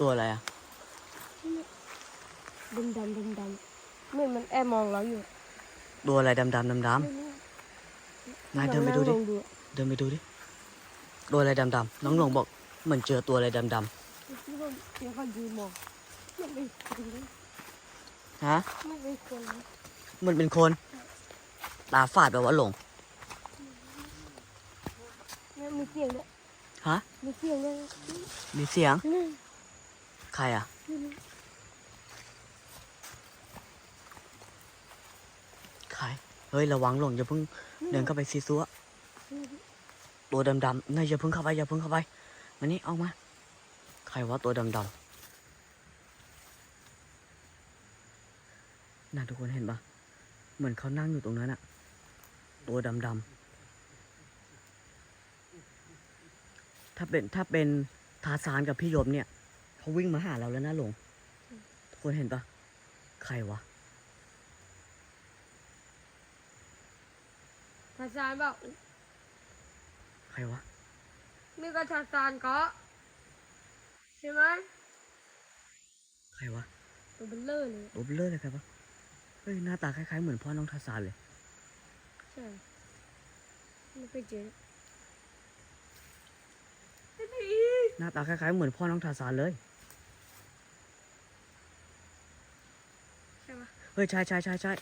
ตัวอะไรอะดำดำดำดำเหมื่อนมันแอบมองเราอยู่ตัวอะไรดำดำดำดำนายเดินไปดูดิลองอะเดินไปดูดิ ตัวอะไรดำดำน้องหลวงบอกเหมือนเจอตัวอะไรดำดที่ว่าเดี๋ยวเขายืนมองมันเป็นคนเลยำฮะมันเป็นคนเลยมันเป็นคน ตาฝาดแบบว่าหลงเนี่ยมีเสียงเนี่ยฮะ มีเสียงเนี่ยมีเสียงนี่ ใครอะ ใคร เฮ้ย ระวังหลงอย่าเพิ่งเดินเข้าไปซีซัวตัวดำดำนายอย่าเพิ่งเข้าไปอย่าเพิ่งเข้าไปมานี่เอามา ใครวะตัวดำดำน่าทุกคนเห็นปะเหมือนเขานั่งอยู่ตรงนั้นอะตัวดำดำถ้าเป็นถ้าเป็นทาซานกับพี่ยมเนี่ย เขาวิ่งมาหาเราแล้วนะหลงทุกคนเห็นปะใครวะทาซานบอกใครวะนี่ก็ทาซานก็ใช่ไหมใครวะตัวเบลเลอร์เลยตัวเบลอเลยครับวะเฮ้ยหน้าตาคล้ายๆเหมือนพ่อน้องทาซานเลยใช่ไม่เคยเจอหน้าตาคล้ายๆเหมือนพ่อน้องทาซานเลย ใช่ปะ เฮ้ยใช่ใช่ใช่ใช่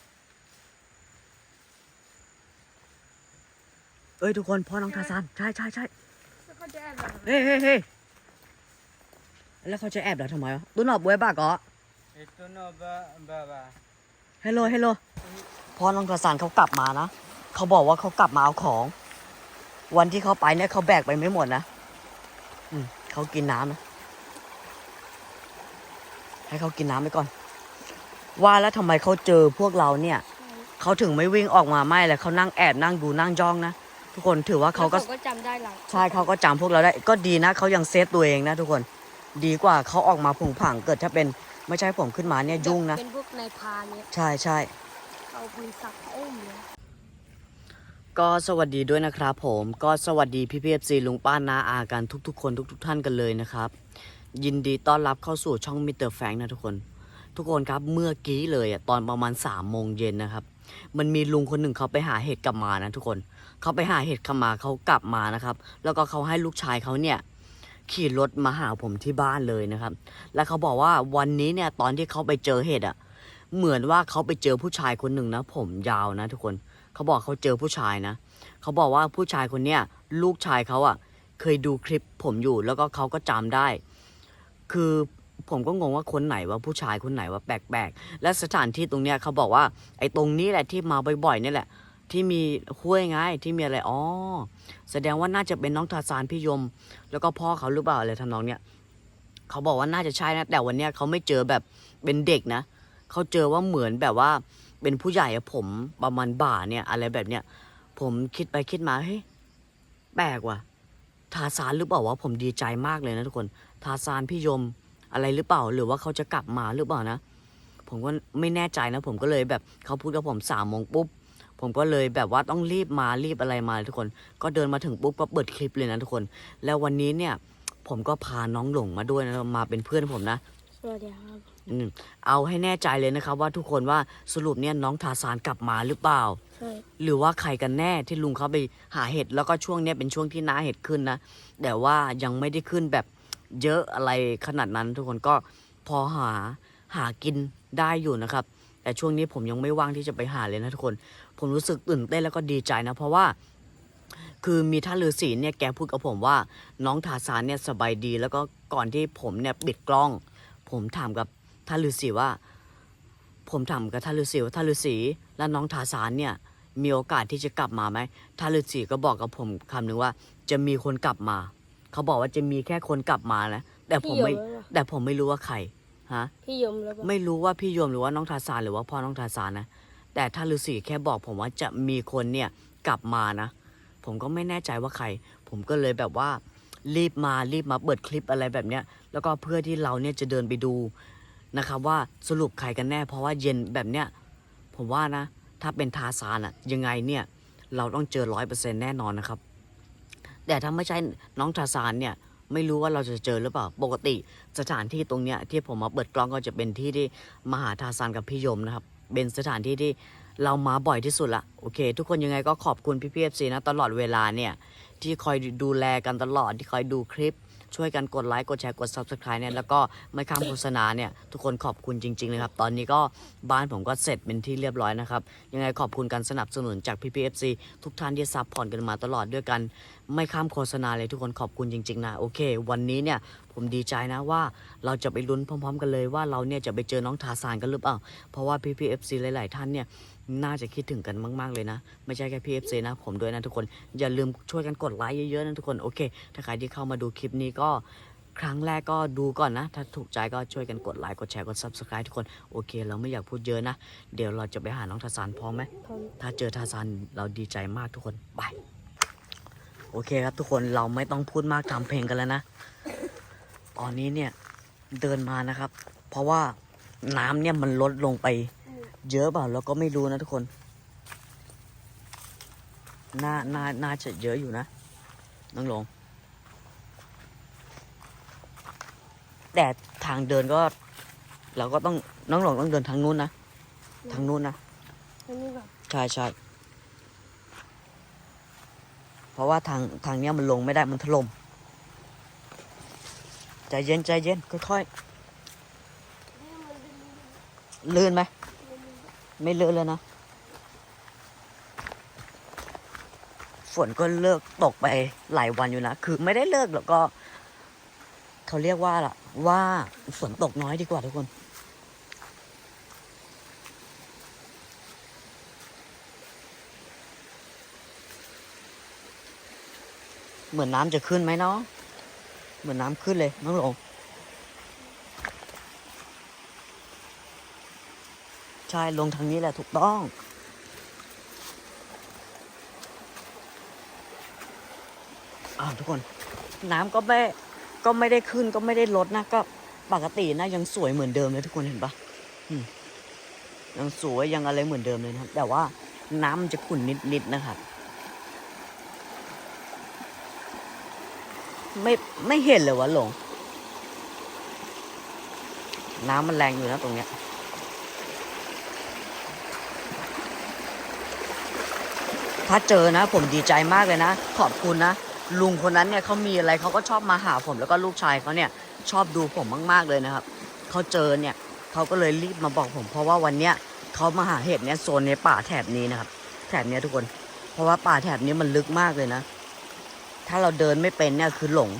เอ้ยทุกคนพ่อน้องทาซานใช่ใช่ใช่แล้วเขาจะแอบแบบเฮ้ยเฮ้ยเฮ้ยแล้วเขาจะแอบเราทำไมวะตุ้นอบบวยบ้ากอ Itu no ba baba. ฮัลโหลฮัลโหลพ่อน้องทาซานเขากลับมานะเขาบอกว่าเขากลับมาเอาของ วันที่เขาไปเนี่ยเขาแบกไปไม่หมดนะอืมเขากินน้ำนะให้เขากินน้ำไปก่อน ว่าแล้วทำไมเขาเจอพวกเราเนี่ยใช่เขาถึงไม่วิ่งออกมาไม่เลยเขานั่งแอบนั่งดูนั่งจ้องนะ ทุกคนถือว่าเขาก็แล้วก็จำได้เราใช่เขาก็จำพวกเราได้ ก็ดีนะเขายังเซฟตัวเองนะ ทุกคนดีกว่าเขาออกมาผงผางเกิดถ้าเป็นไม่ใช่ผมขึ้นมาเนี่ยยุ่งนะเป็นพวกนายพรานเนี่ยใช่ใช่เอาปืนสักเอ้ยเนี่ยก็สวัสดีด้วยนะครับผมก็สวัสดีพี่พีเอฟซีลุงป้านาอากันทุกๆ คนทุก ๆ ท่านกันเลยนะครับ ยินดีต้อนรับเข้าสู่ช่องมิเตอร์แฟงนะทุกคน ทุกคนครับเมื่อกี้เลยอะตอนประมาณ3ามโมงเย็นนะครับ มันมีลุงคนหนึ่งเขาไปหาเห็ดกลับมานะทุกคนเขาไปหาเห็ดกลับมาเขากลับมานะครับ แล้วก็เขาให้ลูกชายเขาเนี่ยขี่รถมาหาผมที่บ้านเลยนะครับ แล้วเขาบอกว่าวันนี้เนี่ยตอนที่เขาไปเจอเห็ดอะ เหมือนว่าเขาไปเจอผู้ชายคนหนึ่งนะ ผมยาวนะ ทุกคนเขาบอกเขาเจอผู้ชายนะเขาบอกว่าผู้ชายคนเนี้ยลูกชายเขาอะ เคยดูคลิปผมอยู่แล้วก็เขาก็จำได้ คือ ผมก็งงว่าคนไหนว่าผู้ชายคนไหนว่าแปลกๆ และสถานที่ตรงเนี้ยเขาบอกว่า ไอ้ตรงนี้แหละที่มาบ่อยๆนี่แหละ ที่มีห้วยไงที่มีอะไรอ๋อแสดงว่าน่าจะเป็นน้องทาซานพี่ยม แล้วก็พ่อเขาหรือเปล่าอะไรทำนองเนี้ยเขาบอกว่าน่าจะใช่นะแต่วันเนี้ยเขาไม่เจอแบบเป็นเด็กนะเขาเจอว่าเหมือนแบบว่าเป็นผู้ใหญ่ผมประมาณบ่าเนี่ยอะไรแบบเนี้ยผมคิดไปคิดมาเฮ้ยแปลกว่ะทาซานหรือเปล่าวะผมดีใจมากเลยนะทุกคน ทาซานพี่ยม อะไรหรือเปล่า หรือว่าเขาจะกลับมาหรือเปล่านะ ผมก็ไม่แน่ใจนะ ผมก็เลยแบบเขาพูดกับผมสามโมงปุ๊บผมก็เลยแบบว่าต้องรีบมารีบอะไรมาทุกคน ก็เดินมาถึงปุ๊บก็เปิดคลิปเลยนะทุกคน แล้ววันนี้เนี่ย ผมก็พาน้องหลงมาด้วยนะมาเป็นเพื่อนผมนะสวัสดีครับอืมเอาให้แน่ใจเลยนะครับ ว่าทุกคนว่าสรุปเนี่ยน้องทาซานกลับมาหรือเปล่าใช่หรือว่าใครกันแน่ที่ลุงเขาไปหาเห็ดแล้วก็ช่วงเนี้ยเป็นช่วงที่น้าเห็ดขึ้นนะแต่ว่ายังไม่ได้ขึ้นแบบ เยอะอะไรขนาดนั้นทุกคนก็พอหาหากินได้อยู่นะครับ แต่ช่วงนี้ผมยังไม่ว่างที่จะไปหาเลยนะทุกคน ผมรู้สึกตื่นเต้นแล้วก็ดีใจนะ เพราะว่า คือมีท่านฤาษีเนี่ยแกพูดกับผมว่า น้องทาซานเนี่ยสบายดี แล้วก็ก่อนที่ผมเนี่ยปิดกล้อง ผมถามกับท่านฤาษีว่า ผมถามกับท่านฤาษีว่าท่านฤาษีแล้วน้องทาซานเนี่ยมีโอกาสที่จะกลับมาไหมท่านฤาษีก็บอกกับผมคำหนึ่งว่าจะมีคนกลับมา เขาบอกว่าจะมีแค่คนกลับมานะแต่ผมพี่ยมไม่แล้วเหรอแต่ผมไม่รู้ว่าใครฮะ พี่ยมแล้วปะไม่รู้ว่าพี่โยมหรือว่าน้องทาซานหรือว่าพ่อน้องทาซานนะ แต่ท่านฤาษีแค่บอกผมว่าจะมีคนเนี่ยกลับมานะ ผมก็ไม่แน่ใจว่าใคร ผมก็เลยแบบว่า รีบมารีบมาเปิดคลิปอะไรแบบเนี้ย แล้วก็เพื่อที่เราเนี่ยจะเดินไปดูนะครับว่าสรุปใครกันแน่ เพราะว่าเย็นแบบเนี้ยผมว่านะ ถ้าเป็นทาซานอะยังไงเนี่ย เราต้องเจอร้อยเปอร์เซ็นแน่นอนนะครับ แต่ถ้าไม่ใช่น้องทาซานเนี่ยไม่รู้ว่าเราจะเจอหรือเปล่า ปกติสถานที่ตรงเนี้ยที่ผมมาเปิดกล้องก็จะเป็นที่ที่มหาทาซานกับพี่ยมนะครับ เป็นสถานที่ที่เรามาบ่อยที่สุดละโอเค ทุกคนยังไงก็ขอบคุณพี่พีเอฟซีนะตลอดเวลาเนี่ยที่คอยดูแลกันตลอดที่คอยดูคลิป ช่วยกันกดไลค์กดแชร์กด subscribe เนี่ยแล้วก็ไม่ข้ามโฆษณาเนี่ยทุกคนขอบคุณจริงๆเลยครับ ตอนนี้ก็บ้านผมก็เสร็จเป็นที่เรียบร้อยนะครับ ยังไงขอบคุณการสนับสนุนจาก PPFC ทุกท่านที่ซัพพอร์ตกันมาตลอดด้วยกัน ไม่ข้ามโฆษณาเลยทุกคนขอบคุณจริงๆนะโอเค วันนี้เนี่ย ผมดีใจนะว่าเราจะไปลุ้นพร้อม ๆ กันเลยว่าเราเนี่ยจะไปเจอน้องทาซานกันหรือเปล่า เพราะว่า PPFC หลาย ๆ ท่านเนี่ยน่าจะคิดถึงกันมาก ๆ เลยนะ ไม่ใช่แค่ PFC นะผมด้วยนะทุกคน อย่าลืมช่วยกันกดไลค์เยอะ ๆ นะทุกคน โอเค ถ้าใครที่เข้ามาดูคลิปนี้ก็ครั้งแรกก็ดูก่อนนะ ถ้าถูกใจก็ช่วยกันกดไลค์ กดแชร์ กด subscribe ทุกคน โอเค เราไม่อยากพูดเยอะนะ เดี๋ยวเราจะไปหาน้องทาซานพร้อมไหมพร้อมถ้าเจอทาซานเราดีใจมากทุกคน ไป โอเคครับทุกคน เราไม่ต้องพูดมากทำเพลงกันแล้วนะ ตอนนี้เนี่ยเดินมานะครับ เพราะว่าน้ำเนี่ยมันลดลงไป เยอะเปล่าเราก็ไม่รู้นะทุกคนน่าน่าน่าจะเยอะอยู่นะน้องหลง แต่ทางเดินก็ เราก็ต้องน้องหลงต้องเดินทางนู้นนะทางนู้นนะอันนี้แบบใช่ใช่เพราะว่าทางทางเนี้ยมันลงไม่ได้มันถล่ม ใจเย็นใจเย็นค่อยๆลื่นไหมไม่ลื่นเลยนะฝนก็เลิกตกไปหลายวันอยู่นะ คือไม่ได้เลิกหรอกก็ เขาเรียกว่าล่ะ ว่าฝนตกน้อยดีกว่าทุกคน เหมือนน้ำจะขึ้นไหมเนาะ เหมือนน้ำขึ้นเลยน้องหลงใช่ลงทางนี้แหละถูกต้องอ้าทุกคน น้ำก็ไม่ก็ไม่ได้ขึ้นก็ไม่ได้ลดนะก็ปกตินะยังสวยเหมือนเดิมเลยทุกคนเห็นปะยังสวยยังอะไรเหมือนเดิมเลยนะครับ แต่ว่าน้ำจะขุ่นนิดๆนะครับ ไม่ไม่เห็นเลยวะหลง น้ำมันแรงอยู่นะตรงเนี้ยถ้าเจอนะ ผมดีใจมากเลยนะ ขอบคุณนะ ลุงคนนั้นเนี่ยเขามีอะไรเขาก็ชอบมาหาผมแล้วก็ลูกชายเขาเนี่ย ชอบดูผมมากๆเลยนะครับเขาเจอเนี่ยเขาก็เลยรีบมาบอกผม เพราะว่าวันเนี้ยเขามาหาเห็ดเนี่ยโซนในป่าแถบนี้นะครับ แถบเนี้ยทุกคน เพราะว่าป่าแถบนี้มันลึกมากเลยนะ ถ้าเราเดินไม่เป็นเนี่ยคือหลง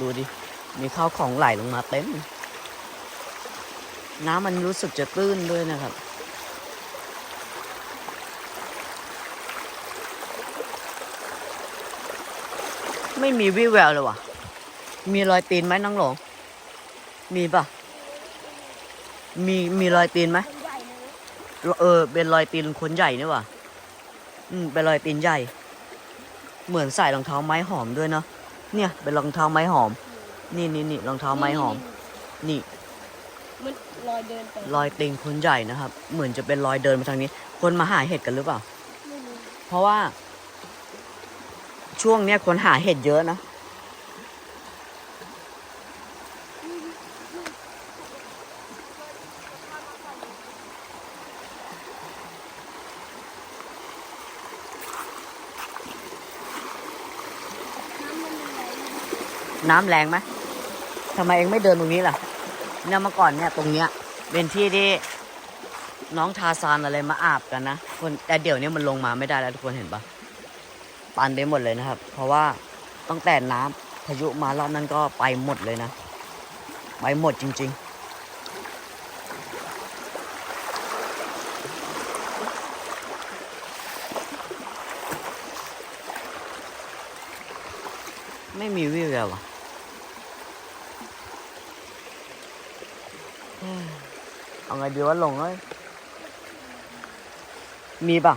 ดูดิ มีข้าวของไหลลงมาเต็ม น้ำมันรู้สึกจะตื้นด้วยนะครับไม่มีวี่แววเลยว่ะ มีรอยตีนไหมน้องหลง มีปะมีมีรอยตีนไหมเลยเออ เป็นรอยตีนคนใหญ่นี่ว่ะ อืมเป็นรอยตีนใหญ่ เหมือนใส่รองเท้าไม้หอมด้วยเนาะเนี่ย เป็นรองเท้าไม้หอม นี่นี่นี่รองเท้าไม้หอม นี่มันลอยเดินไปรอยตีนคนใหญ่นะครับ เหมือนจะเป็นรอยเดินมาทางนี้ คนมาหาเห็ดกันหรือเปล่า ไม่รู้เพราะว่า ช่วงเนี้ยคนหาเห็ดเยอะนะ น้ำมันไหลน้ำแรงไหมทำไมเองไม่เดินตรงนี้ล่ะ เนี่ยเมื่อก่อนเนี่ยตรงเนี้ย เป็นที่ที่น้องทาซานอะไรมาอาบกันนะคนแต่เดี๋ยวนี้มันลงมาไม่ได้แล้วทุกคนเห็นปะปันไปหมดเลยนะครับ เพราะว่าตั้งแต่น้ำพายุมารอบนั้นก็ไปหมดเลยนะ ไปหมดจริง ๆไม่มีวี่แววอะ เอา ไงดีวะหลงเอ้ยมีป่ะ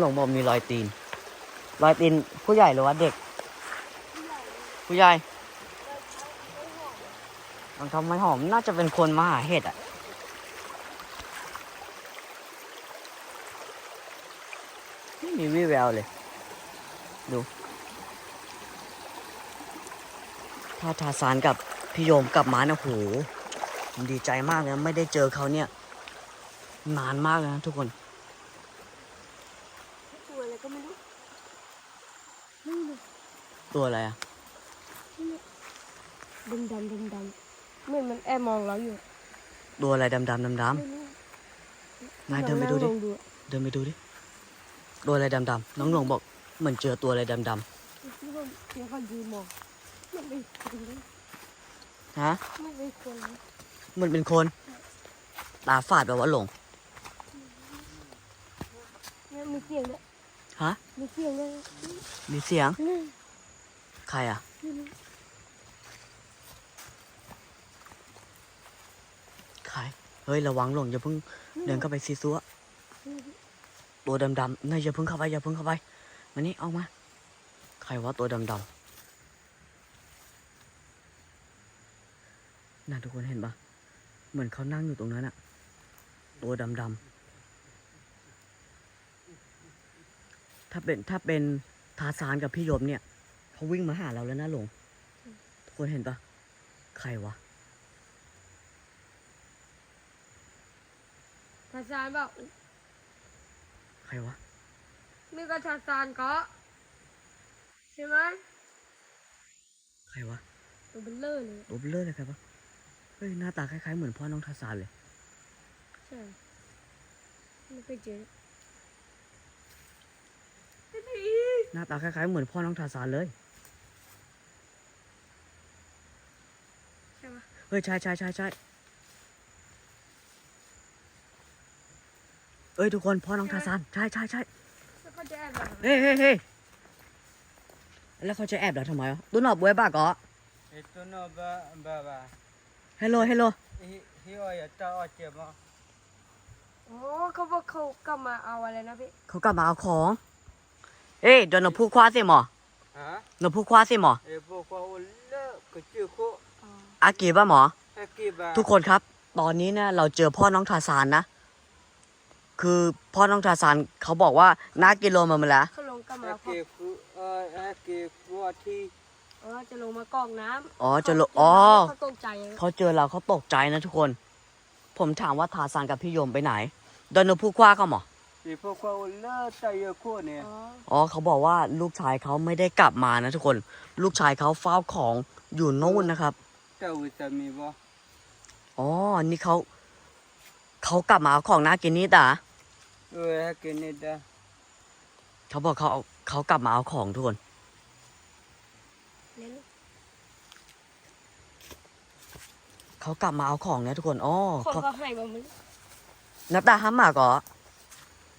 หลงบอกมีรอยตีน รอยตีนผู้ใหญ่หรือว่าเด็ก ผู้ใหญ่รองเท้าไม้หอมน่าจะเป็นคนมาหาเห็ดอะไม่มีวี่แววเลย ดูถ้าทาสานกับพี่โยมกลับมานะโห ผมดีใจมากเลยนะไม่ได้เจอเขาเนี่ย นานมากเลยนะทุกคนตัวอะไรก็ไม่รู้นี่เลยตัวอะไรอะดำดำดำดำเหมือนมันแอบมองเราอยู่ตัวอะไรดำๆดำไม่รู้ๆนายเดินไปดูดิ ลองอะเดินไปดูดิ ตัวอะไรดำๆ น้องหลวงบอกเหมือนเจอตัวอะไรดำที่ว่าเดี๋ยวเขายืนมองมันเป็นคนเลยๆฮะไม่เป็นคน เลยมันเป็นคน ตาฝาดแบบว่าหลง เนี่ยมีเสียงด้วยฮะ มีเสียงด้วยมีเสียงนี่ใครอะนี่ใคร เฮ้ย ระวังหลงอย่าเพิ่งเดินเข้าไปซีซัวนี่ตัวดำๆนายอย่าเพิ่งเข้าไปอย่าเพิ่งเข้าไปมานี่เอามา ใครวะตัวดำๆน่าทุกคนเห็นปะ เหมือนเขานั่งอยู่ตรงนั้นอะตัวดำๆถ้าเป็นถ้าเป็นทาซานกับพี่ยมเนี่ยเขาวิ่งมาหาเราแล้วนะหลงทุกคนเห็นปะใครวะทาซานบอกใครวะนี่ก็ทาซานก็ใช่ไหมใครวะตัวเบลเลอร์เลยตัวเบลอเลยใครวะ เฮ้ยหน้าตาคล้ายๆเหมือนพ่อน้องทาซานเลย ใช่ไม่เคยเจอหน้าตาคล้ายๆเหมือนพ่อน้องทาซานเลย ใช่ปะเฮ้ยใช่ใช่ใช่ใช่เอ้ยทุกคนพ่อน้องทาซานใช่ใช่ใช่แล้วเขาจะแอบแบบเฮ้ยเฮ้ยเฮ้ยแล้วเขาจะแอบเราทำไมวะตุ้นหอบไว้บ้าก็ Itu no ba ba ba. ฮัลโหลฮัลโหล Hi hi o ya ta o che ma. โอ้เขาบอกเขากลับมาเอาอะไรนะพี่เขากลับมาเอาของ เอ้ยเดี๋ยวหนูพูดคว้าสิหมอ Ha? หนูพูดคว้าสิหมอ E bo ko o le ke chu ko อ๋ออากีบ้าหมอ ha ki ba. ทุกคนครับ ตอนนี้เนี่ยเราเจอพ่อน้องทาซานนะ คือพ่อน้องทาซานเขาบอกว่านากิโลมามาแล้วเขาลงกลับมาเอาของ ki ku ha ki ku thi. อ๋ อจะลงมากรอกน้ำอ๋อจะลงอ๋อเขาตกใจเลยเขาเจอเราเขาตกใจนะทุกคน ผมถามว่าทาซานกับพี่โยมไปไหนเดินหนูพูดคว้าเขาหมอ E bo ko o le ta ye ko ne. อ๋ออ๋อเขาบอกว่าลูกชายเขาไม่ได้กลับมานะทุกคน ลูกชายเขาเฝ้าของอยู่โน่นนะครับ Ta wi ta mi ba. อ๋อ นี่เขาเขากลับมาเอาของน่ากินนี่ตา O ha ki ne da. เขาบอกเขาเอาเขากลับมาเอาของทุกคน เล่น เขากลับมาเอาของเนี่ยทุกคนอ๋อคนเขาก็ให้มามันนับตาห้ามมาก่อ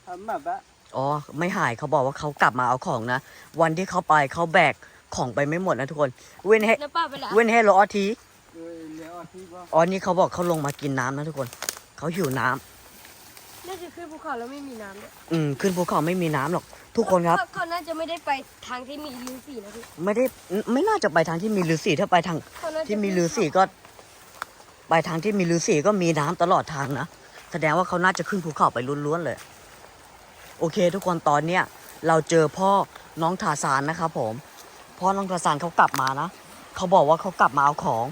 Ha ma ba. อ๋อไม่หายเขาบอกว่าเขากลับมาเอาของนะ วันที่เขาไปเขาแบกของไปไม่หมดนะทุกคน เว้นให้น้าป้าไปแล้วเว้นให้รออาที O le o thi ba. อ๋อนี่เขาบอกเขาลงมากินน้ำนะทุกคน เขาหิวน้ำน่าจะขึ้นภูเขาแล้วไม่มีน้ำด้วยอืมขึ้นภูเขาไม่มีน้ำหรอก ทุกคนครับ เขาเขาน่าจะไม่ได้ไปทางที่มีลิงสีนะพี่ไม่ได้ไม่น่าจะไปทางที่มีฤาษีถ้าไปทาง เขาน่าจะที่มีฤาษีก็ ไปทางที่มีฤาษีก็มีน้ำตลอดทางนะ แสดงว่าเขาน่าจะขึ้นภูเขาไปล้วนๆเลย โอเค ทุกคนตอนเนี้ยเราเจอพ่อน้องทาสานนะครับผม พ่อน้องทาสานเขากลับมานะเขาบอกว่าเขากลับมาเอาของ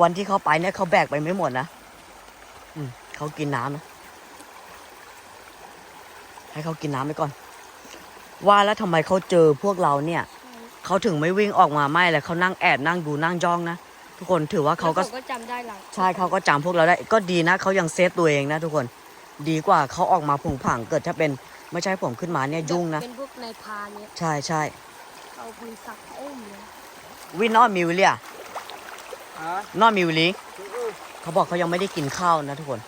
วันที่เขาไปเนี่ยเขาแบกไปไม่หมดนะอืมเขากินน้ำนะ ให้เขากินน้ำไปก่อน ว่าแล้วทำไมเขาเจอพวกเราเนี่ยเขาถึงไม่วิ่งออกมาไม่เลยเขานั่งแอบนั่งดูนั่งจ้องนะ ทุกคนถือว่าเขาก็แล้วผมก็จำได้หลังใช่เขาก็จำพวกเราได้ ก็ดีนะเขายังเซฟตัวเองนะทุกคนดีกว่าเขาออกมาผุงผางเกิดถ้าเป็นไม่ใช่ผมขึ้นมาเนี่ยยุ่งนะเป็นพวกนายพรานเนี่ยใช่ใช่เอาปืนสักเอ้ยเนี่ยวินนอมิวเลีย Ha? นอมิวลี O เขาบอกเขายังไม่ได้กินข้าวนะทุกคน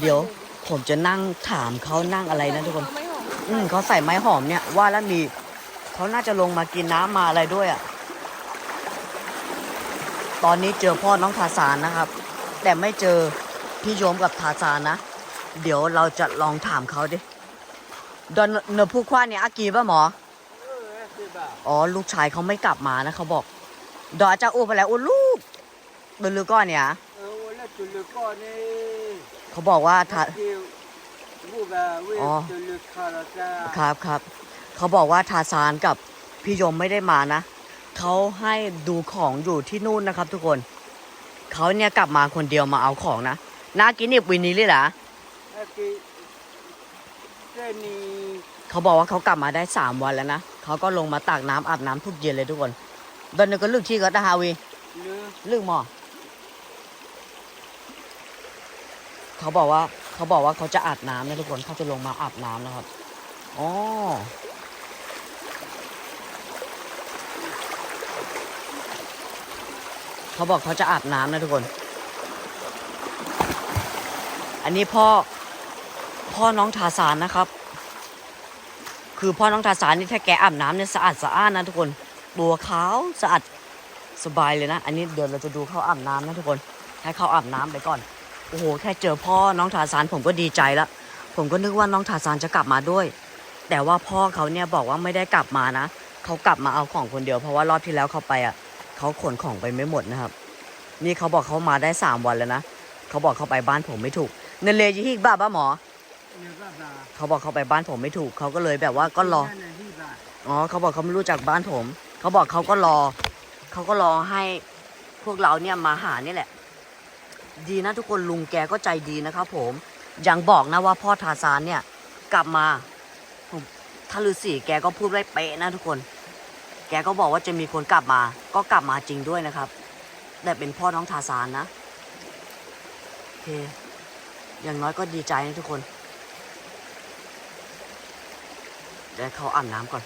เดี๋ยว ผมจะนั่งถามเขานั่งอะไรนะทุกคนเขาไม่หอมอืมเขาใส่ไม้หอมเนี่ยว่าแล้วมีเขาน่าจะลงมากินน้ำมาอะไรด้วยอะ ตอนนี้เจอพ่อน้องทาสานนะครับ แต่ไม่เจอพี่โยมกับทาสานนะ เดี๋ยวเราจะลองถามเขาดิ ดอนเนอพูดคว้าเนี่ยอากีป่ะหมอ ha ki ba. อ๋อลูกชายเขาไม่กลับมานะเขาบอก ดออาจจะอ้วไปแล้วอ้วลูกตัวลือก้อนเนี่ยเออวันละจุลก้อนนี่ เขาบอกว่าทาเกี่ยวบูบาเวอ๋อจุลคาราจ้าครับครับ เขาบอกว่าทาซานกับพี่ยมไม่ได้มานะเขาให้ดูของอยู่ที่นู่นนะครับ ทุกคนเขาเนี่ยกลับมาคนเดียวมาเอาของนะน่ากินนี่วินนี้เลยเหรอไอ้กี่เจนี่เขาบอกว่าเขากลับมาได้สามวันแล้วนะเขาก็ลงมาตักน้ำอาบน้ำทุกเย็นเลยทุกคนตอนนี้ก็ลึกที่ก็ตาฮาวีเนื้อลึกหมอ เขาบอกว่า เขาบอกว่าเขาจะอาบน้ำนะทุกคนเขาจะลงมาอาบน้ำนะครับอ๋อเขาบอกเขาจะอาบน้ำนะทุกคน อันนี้พ่อ พ่อน้องทาสานนะครับ คือพ่อน้องทาสานนี่ถ้าแกอาบน้ำเนี่ยสะอาดสะอ้านนะทุกคน ตัวขาวสะอาดสบายเลยนะ อันนี้เดี๋ยวเราจะดูเขาอาบน้ำนะทุกคน ให้เขาอาบน้ำไปก่อน อ้โห แค่เจอพ่อน้องทาสานผมก็ดีใจแล้วผมก็นึกว่าน้องทาสานจะกลับมาด้วย แต่ว่าพ่อเขาเนี่ยบอกว่าไม่ได้กลับมานะเขากลับมาเอาของคนเดียวเพราะว่ารอบที่แล้วเขาไปอะเขาขนของไปไม่หมดนะครับ นี่เขาบอกเขามาได้สามวันแล้วนะเขาบอกเขาไปบ้านผมไม่ถูกเนเลยิฮิกบ้าบ้าหมอเนื้อบ้าบาเขาบอกเขาไปบ้านผมไม่ถูกเขาก็เลยแบบว่าก็รอนั่นน่ะที่บ้าอ๋อเขาบอกเขาไม่รู้จักบ้านผม เขาบอกเขาก็รอ เขาก็รอให้พวกเราเนี่ยมาหานี่แหละ ดีนะทุกคนลุงแกก็ใจดีนะครับผมยังบอกนะว่าพ่อทาซานเนี่ยกลับมาผมถ้าฤาษีแกก็พูดไว้เป๊ะนะทุกคน แกก็บอกว่าจะมีคนกลับมา ก็กลับมาจริงด้วยนะครับ แต่เป็นพ่อน้องทาซานนะโอเคอย่างน้อยก็ดีใจนะทุกคนเดี๋ยวเขาอาบน้ำก่อน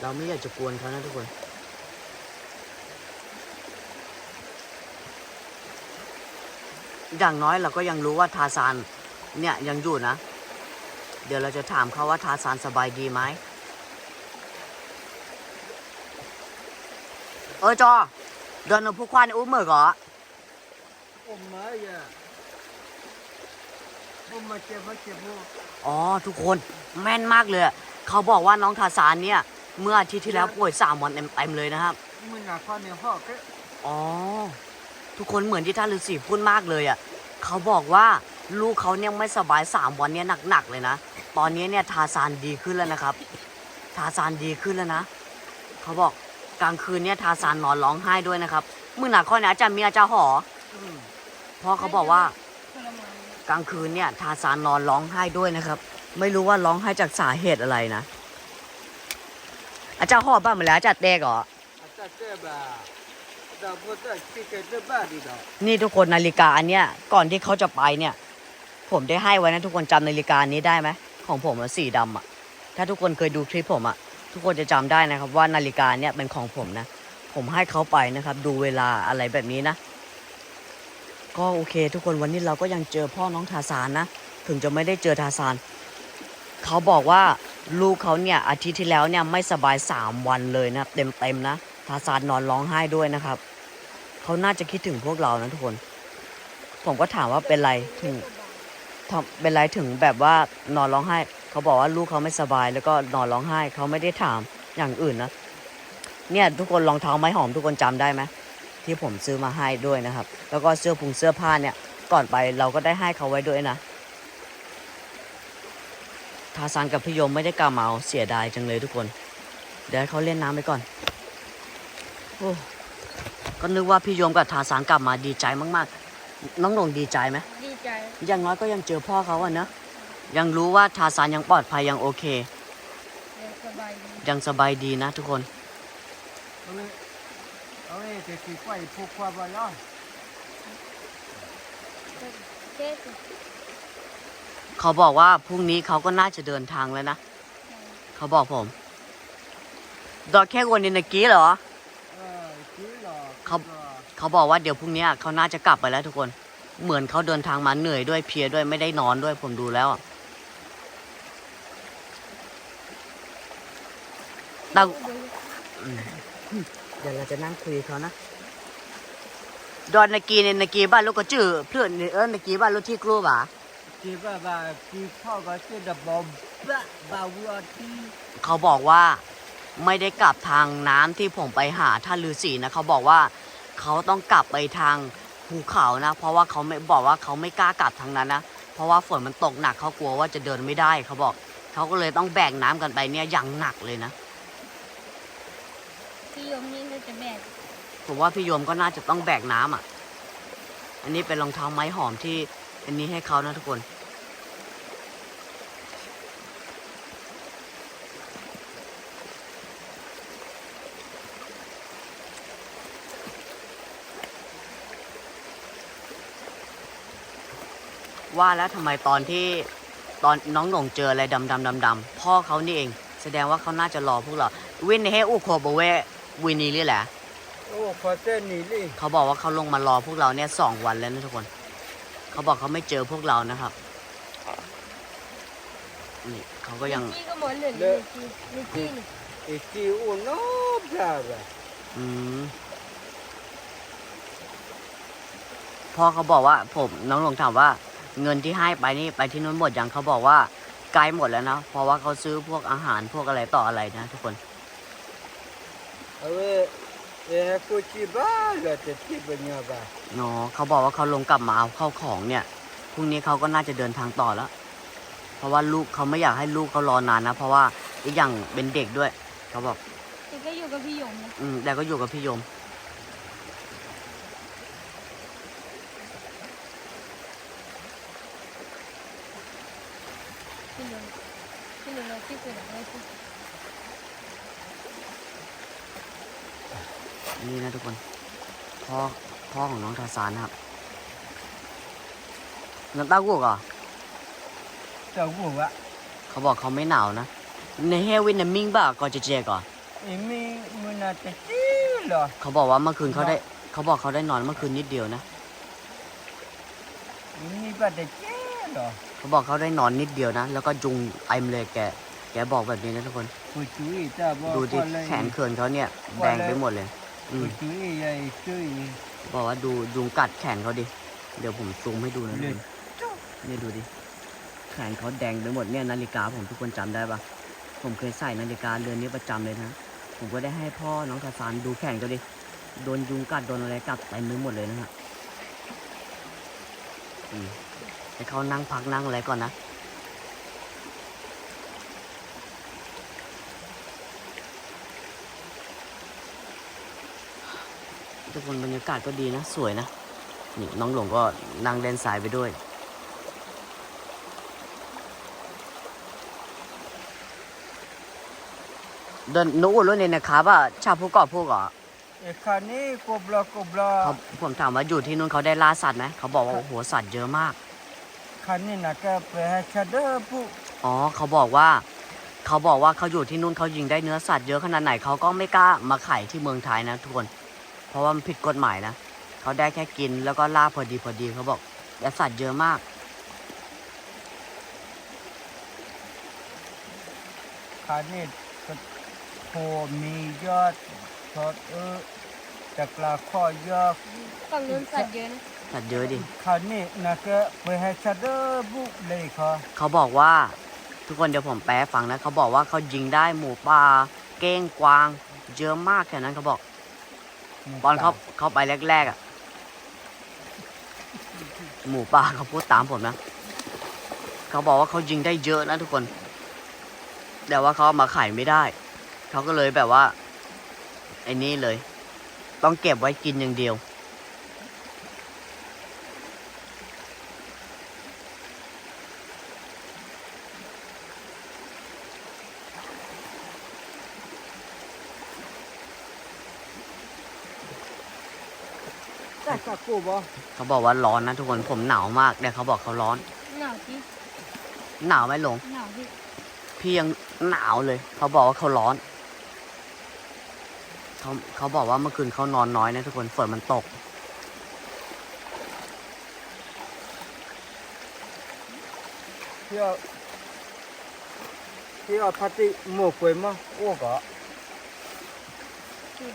เราไม่อยากจะกวนเขานะทุกคน อย่างน้อยเราก็ยังรู้ว่าทาซานเนี่ยยังอยู่นะ เดี๋ยวเราจะถามเขาว่าทาซานสบายดีไหมเออจอเดินผู้ควานอุ้มเหมือกเหรอโอ้มาอย่าโอ้มาเจ็บมาเจ็บโอ้อ๋อทุกคนแม่นมากเลยอะเขาบอกว่าน้องทาซานเนี่ย เมื่ออาทิตย์ที่แล้วป่วยสามวันเต็มๆเลยนะครับมึงหนักข้อในห้องก็อ๋อ ทุกคนเหมือนที่ท่านฤาษีพูดมากเลยอะ่ะเขาบอกว่าลูกเขาเนี่ยไม่สบายสามวันเนี่ยหนักๆเลยนะ ตอนนี้เนี่ยทาซานดีขึ้นแล้วนะครับ ทาซานดีขึ้นแล้วนะ เขาบอกกลางคืนเนี่ยทาซานนอนร้องไห้ด้วยนะครับมื่อหนักข้อนี้อาจารย์มีอาจารย์หออืมเพราะเขาบอกว่ากลางคืนเนี่ยทาซานนอนร้องไห้ด้วยนะครับ ไม่รู้ว่าร้องไห้จากสาเหตุอะไรนะ อาจารย์หอบ้างมาแล้วอาจารย์เตกเหรออาจจะเจ็บอะแต่พอจะคิดแค่เจ็บบ้า นี่ทุกคนนาฬิกาอันเนี้ยก่อนที่เขาจะไปเนี่ย ผมได้ให้ไว้นะทุกคนจำนาฬิกานี้ได้ไหมของผมอะสีดำอะถ้าทุกคนเคยดูคลิปผมอะทุกคนจะจำได้นะครับ ว่านาฬิกาเนี่ยเป็นของผมนะ ผมให้เขาไปนะครับ ดูเวลาอะไรแบบนี้นะ ก็โอเค ทุกคนวันนี้เราก็ยังเจอพ่อน้องทาซานนะ ถึงจะไม่ได้เจอทาซานเขาบอกว่าลูกเขาเนี่ยอาทิตย์ที่แล้วเนี่ยไม่สบายสามวันเลยนะเต็มเต็มๆนะทาซานนอนร้องไห้ด้วยนะครับ เขาน่าจะคิดถึงพวกเรานะทุกคน ผมก็ถามว่าเป็นไรถึงทำเป็นไรถึงแบบว่านอนร้องไห้ เขาบอกว่าลูกเขาไม่สบาย แล้วก็นอนร้องไห้ เขาไม่ได้ถามอย่างอื่นนะ เนี่ยทุกคนรองเท้าไม้หอมทุกคนจำได้ไหมที่ผมซื้อมาให้ด้วยนะครับ แล้วก็เสื้อผงเสื้อผ้าเนี่ย ก่อนไปเราก็ได้ให้เขาไว้ด้วยนะทาซานกับพี่ยมไม่ได้กาเอาเสียดายจังเลยทุกคน เดี๋ยวเขาเล่นน้ำไปก่อน โอ้ ก็นึกว่าพี่โยมกับทาสานกลับมาดีใจมากๆ น้องหนงดีใจไหมดีใจอย่างน้อยก็ยังเจอพ่อเขาอะนะยังรู้ว่าทาสานยังปลอดภัยยังโอเค ยังสบายดียังสบายดีนะทุกคน เอาเลยเอาเลยแต่คิดว่าไอ้พวกความบ้าล้อเจ๊สิเขาบอกว่าพรุ่งนี้เขาก็น่าจะเดินทางแล้วนะ เขาบอกผม ดอแค่วันนี้นกี้เหรอเออคิดหรอ เขาเขาบอกว่าเดี๋ยวพรุ่งนี้เขาน่าจะกลับไปแล้วทุกคน เหมือนเขาเดินทางมาเหนื่อยด้วยเพลียด้วยไม่ได้นอนด้วยผมดูแล้วอะเราอืมเดี๋ยวเราจะนั่งคุยกับเขานะดอนนากีเนี่ยนากีบ้านลูกก็จื้อเพื่อนเนี่ยเออนากีบ้านลูกที่กลัวหวะคิดว่าบ้าคิดพ่อก็เจ็บดับบอมบ้าบ้าวัวที่เขาบอกว่า ไม่ได้กลับทางน้ำที่ผมไปหาท่านฤาษีนะเขาบอกว่าเขาต้องกลับไปทางภูเขานะ เพราะว่าเขาไม่บอกว่าเขาไม่กล้ากลับทางนั้นนะเพราะว่าฝนมันตกหนักเขากลัวว่าจะเดินไม่ได้เขาบอกเขาก็เลยต้องแบกน้ำกันไปเนี่ยอย่างหนักเลยนะพี่ยมนี่น่าจะแบกผมว่าพี่โยมก็น่าจะต้องแบกน้ำอะ อันนี้เป็นรองเท้าไม้หอมที่อันนี้ให้เขานะทุกคน ว่าแล้วทำไมตอนที่ตอนน้องหน่งเจออะไรดำดำดำดำๆพ่อเขานี่เอง แสดงว่าเขาน่าจะรอพวกเราวินเฮอุโคบเววินีนี่แหละโอ้ขอเส้นนี่ลิเขาบอกว่าเขาลงมารอพวกเราเนี่ยสองวันแล้วนะทุกคน เขาบอกเขาไม่เจอพวกเรานะครับนี่เขาก็ยังพี่ก็เหมือนเหลือเลยลิจี้นี่อีกทีอุโนบลาบลาอืมพ่อเขาบอกว่าผมน้องหลงถามว่า เงินที่ให้ไปนี่ไปที่นู้นหมดยังเขาบอกว่าใกล้หมดแล้วนะเพราะว่าเขาซื้อพวกอาหารพวกอะไรต่ออะไรนะ ทุกคนเอาเว้ยเอ้กูชิบ้าละจะที่ปัญญาบ้าอ๋อเขาบอกว่าเขาลงกลับมาเอาเข้าของเนี่ยพรุ่งนี้เขาก็น่าจะเดินทางต่อแล้ว เพราะว่าลูกเขาไม่อยากให้ลูกเขารอนานนะ เพราะว่าอีกอย่างเป็นเด็กด้วย เขาบอก แต่ก็อยู่กับพี่ยมนะ อืมแต่ก็อยู่กับพี่โยม พี่ยมพี่ยมเราที่สุดอะไรที่ นี่นะทุกคน พ่อ พ่อของน้องทาสานนะครับน้ำเต้ากูกเหรอะเจ้ากูวะเขาบอกเขาไม่หนาวนะในเฮวินนมิงบ้าก็จะเจก่อนอีมีมุนาจะจีเหรอเขาบอกว่าเมื่อคืนเขาได้ เขาบอกเขาได้นอนเมื่อคืนนิดเดียวนะอีมีบ้าจะจีเหรอเขาบอกเขาได้นอนนิดเดียวนะ แล้วก็ยุงเต็มเลยแก แกบอกแบบนี้นะทุกคนกูจุยจ้าบอกดูที่ว่าเลยแขนเขินเขาเนี่ยแดงไปหมดเลยอืกูม จุยใหญ่จุยบอกว่าดูยุงกัดแขนเขาดิ เดี๋ยวผมซูมให้ดูนะทุกเลคยนเนี่ยดูดิ แขนเขาแดงไปหมดเนี่ยนาฬิกาผมทุกคนจำได้ปะผมเคยใส่นาฬิกาเรือนนี้ประจำเลยนะ ผมก็ได้ให้พ่อน้องทาสานดูแขนเขาดิ โดนยุงกัดโดนอะไรกัดเต็มไปหมดเลยนะฮะอืมให้เขานั่งพักนั่งอะไรก่อนนะ ทุกคนบรรยากาศก็ดีนะ สวยนะ นี่น้องหลงก็นั่งเล่นสายไปด้วย เดินหนูอุ่นรุ่นเนี่ยนะครับว่าชาวผู้ก่อผู้ก่อไอ้คันนี้กบลากบลาเขาผมถามว่าอยู่ที่นู้นเขาได้ล่าสัตว์ไหมเขาบอกว่าโอ้โหสัตว์เยอะมากคันนี้นะก็ไปให้ชาเดอร์ผู้อ๋อเขาบอกว่าเขาบอกว่าเขาอยู่ที่นู่นเขายิงได้เนื้อสัตว์เยอะขนาดไหนเขาก็ไม่กล้ามาขายที่เมืองไทยนะทุกคน เพราะว่ามันผิดกฎหมายนะเขาได้แค่กินแล้วก็ล่าพอดีพอดีเขาบอกแต่สัตว์เยอะมากคันนี้ก็โพมียอดทอดเออตะกลาข้อยอดฝั่งนู้นสัตว์เยอะนะสัตว์เยอะดิคันนี้นะก็ไปให้ชาเดอร์ผู้เลยค่ะเขาบอกว่าทุกคนเดี๋ยวผมแปลให้ฟังนะเขาบอกว่าเขายิงได้หมูป่าเก้งกวาง เยอะมากแค่นั้นเขาบอก ตอนเขาเข้าไปแรกๆอะ หมูป่าเขาพูดตามผมนะ เขาบอกว่าเขายิงได้เยอะนะทุกคน แต่ว่าเขาเอามาขายไม่ได้ เขาก็เลยแบบว่าไอ้นี่เลย ต้องเก็บไว้กินอย่างเดียว ก็ก็กูบ่เขาบอกว่าร้อนนะทุกคนผมหนาวมากแต่เขาบอกเขาร้อน หนาวที่หนาวไหมหลง หนาวที่พี่ยังหนาวเลย เขาบอกว่าเขาร้อน เขาเขาบอกว่าเมื่อคืนเขานอนน้อยนะทุกคนฝนมันตก เที่ยวเที่ยวพัติหมกกวยมั้งโอ้ก็ที่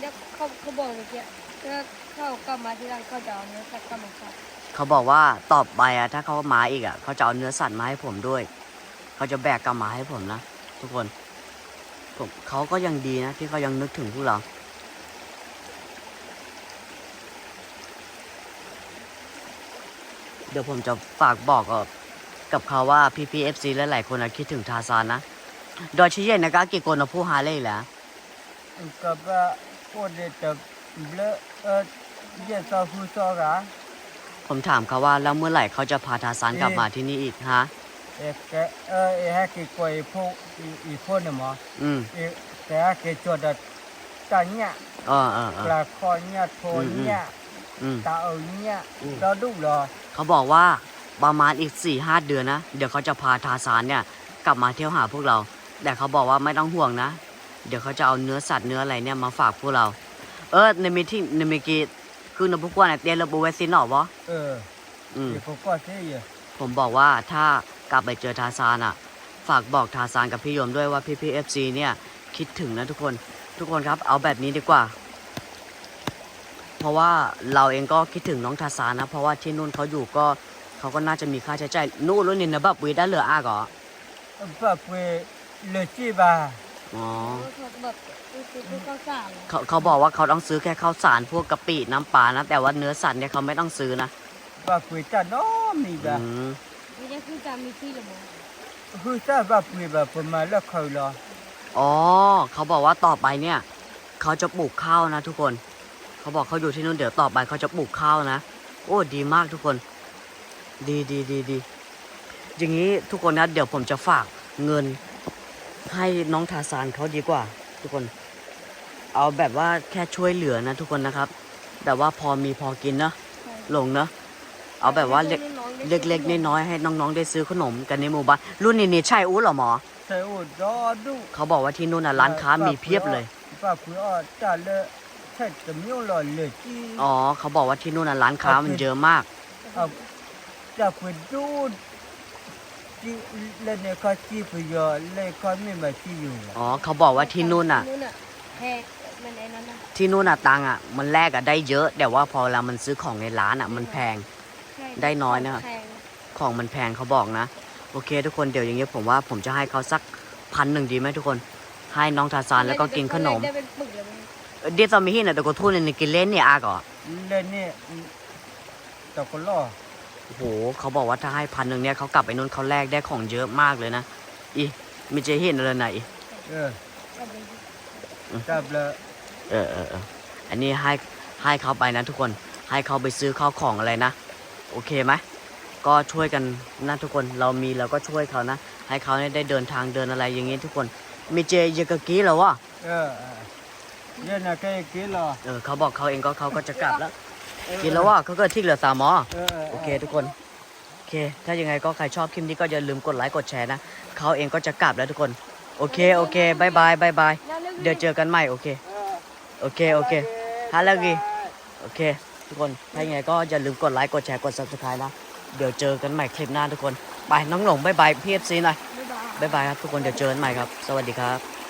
แล้ว เขาเขาบอกเมื่อกี้ถ้าเข้ากลับมาที่ร้านเขาจะเอาเนื้อสัตว์กลับมาขายเขาบอกว่าต่อไปอะถ้าเขามาอีกอะเขาจะเอาเนื้อสัตว์มาให้ผมด้วย เขาจะแบกกลับมาให้ผมนะทุกคนผมเขาก็ยังดีนะที่เขายังนึกถึงพวกเรา เดี๋ยวผมจะฝากบอกกับกับเขาว่าพี่พีเอฟซีและหลายคนอะคิดถึงทาซานนะ โดยเฉพาะนะก็กี่คนนะผู้หาเลยแหละกับ ว่าโอเดตเบลเออเยซอฟูซอกะผมถามเขาว่าแล้วเมื่อไหร่เขาจะพาทาซานกลับมาที่นี่อีกฮะ เอแกเออเอฮะกิกวยพวกอีพวกเนี่ยมั้งอืมเอแต่ฮะกิจวดตาเนี่ยเออเออเอกอลาคอเนี่ยโทเนี่ยอืม ตาเอาเนี่ยอืมเราดูเหรอเขาบอกว่าประมาณอีกสี่ห้าเดือนนะ เดี๋ยวเขาจะพาทาซานเนี่ย กลับมาเที่ยวหาพวกเรา แต่เขาบอกว่าไม่ต้องห่วงนะ เดี๋ยวเขาจะเอาเนื้อสัตว์เนื้ออะไรเนี่ยมาฝากพวกเรา เออในมีที่ในมีกีคือในพวกว่าเนี่ยเตียนระบุไว้สินหรอวะเอออืมเดี๋ยวผมก็เสียผมบอกว่าถ้ากลับไปเจอทาซานอะ ฝากบอกทาซานกับพี่ยมด้วยว่าพี่พีเอฟซีเนี่ยคิดถึงนะทุกคนทุกคนครับ เอาแบบนี้ดีกว่า เพราะว่าเราเองก็คิดถึงน้องทาซานนะ เพราะว่าที่นู่นเขาอยู่ก็เขาก็น่าจะมีค่าใช้จ่ายนู่นรุ่นนี่นะแบบวีได้เหลืออากเหรอแบบเวเลจีบ้า อ๋อเขาแบบคือคือข้าวสารเขาเขาบอกว่าเขาต้องซื้อแค่ข้าวสารพวกกะปิน้ำปลานะแต่ว่าเนื้อสัตว์เนี่ยเขาไม่ต้องซื้อนะแบบเวจ้าน้อมีบ้าอืมนี่จะคือจะมีที่หรือมั้งคือถ้าแบบเวแบบประมาณแล้วเขาเหรออ๋อเขาบอกว่าต่อไปเนี่ย เขาจะปลูกข้าวนะทุกคน เขาบอกเขาอยู่ที่นู่นเดี๋ยวต่อไปเขาจะปลูกข้าวนะ โอ้ดีมากทุกคน ดีดีดีดีอย่างนี้ทุกคนนะเดี๋ยวผมจะฝากเงิน ให้น้องทาซานเขาดีกว่า ทุกคน เอาแบบว่าแค่ช่วยเหลือนะ ทุกคนนะครับแบบว่าพอมีพอกินนะหลงนะเอาแบบว่าเล็กเล็กๆน้อยๆให้น้องๆได้ซื้อขนมกันในหมู่บ้านรุ่นนี้นี่ใช่อู้เหรอหมอใช่โอ้ดอดูเขาบอกว่าที่นู่นน่ะร้านค้ามีเพียบเลยแบบเวอ๋อจ้าเลยแค่จะมีหล่อเลยจีอ๋อเขาบอกว่าที่นู่นน่ะร้านค้ามันเยอะมากเอาจ้าคุยดู จีเล่นเนี่ยเขาจีพยอเล่นเขาไม่มาจีอยู่อ๋อเขาบอกว่าที่นู่นน่ะนู่นน่ะแพงมันไอ้นั่นน่ะที่นู่นน่ะตังค์อะมันแลกอะได้เยอะ แต่ว่าพอเวลามันซื้อของในร้านอะ มันแพง ใช่ได้น้อยนะ แพงของมันแพงเขาบอกนะ โอเค ทุกคนเดี๋ยวอย่างเงี้ยผมว่าผมจะให้เขาสักพันหนึ่งดีไหมทุกคน ให้น้องทาซานแล้วก็กินขนม ได้เป็นปึกเลยมั้งเออเดี๋ยวจะมีที่ไหนแต่ก็ทุ่นในกินเล่นเนี่ยอาก่อเล่นเนี่ยตะกล้อ โอ้โหเขาบอกว่าถ้าให้พันหนึ่งเนี่ยเขากลับไปนู่นเขาแลกได้ของเยอะมากเลยนะอีมีเจเห็นอะไรไหนเออเอาไปดิจับเลยเออเออเอออันนี้ให้ให้เขาไปนะทุกคนให้เขาไปซื้อข้าวของอะไรนะ โอเคไหมก็ช่วยกันนะทุกคนเรามีเราก็ช่วยเขานะ ให้เขาเนี่ยได้เดินทางเดินอะไรอย่างงี้ทุกคนมีเจเยกะกี้แล้ววะเออเย็นนะแค่กินหรอเออเขาบอกเขาเองก็เขาก็จะกลับแล้ว กินแล้ววะเขาก็ที่เหลือสามหมอเออโอเค ทุกคนโอเค ถ้ายังไงก็ใครชอบคลิปนี้ก็อย่าลืมกดไลค์กดแชร์นะเขาเองก็จะกลับแล้วทุกคน โอเคโอเคบายบายบายบายแล้วรื่องเดี๋ยวเจอกันใหม่โอเคโอเคโอเคฮาลากีโอเค ทุกคนถ้ายังไงก็อย่าลืมกดไลค์กดแชร์กด subscribe นะเดี๋ยวเจอกันใหม่คลิปหน้าทุกคนไปน้องหลงบายบายพีเอฟซีหน่อยบ๊ายบายบายบายครับทุกคนเดี๋ยวเจอกันใหม่ครับ สวัสดีครับ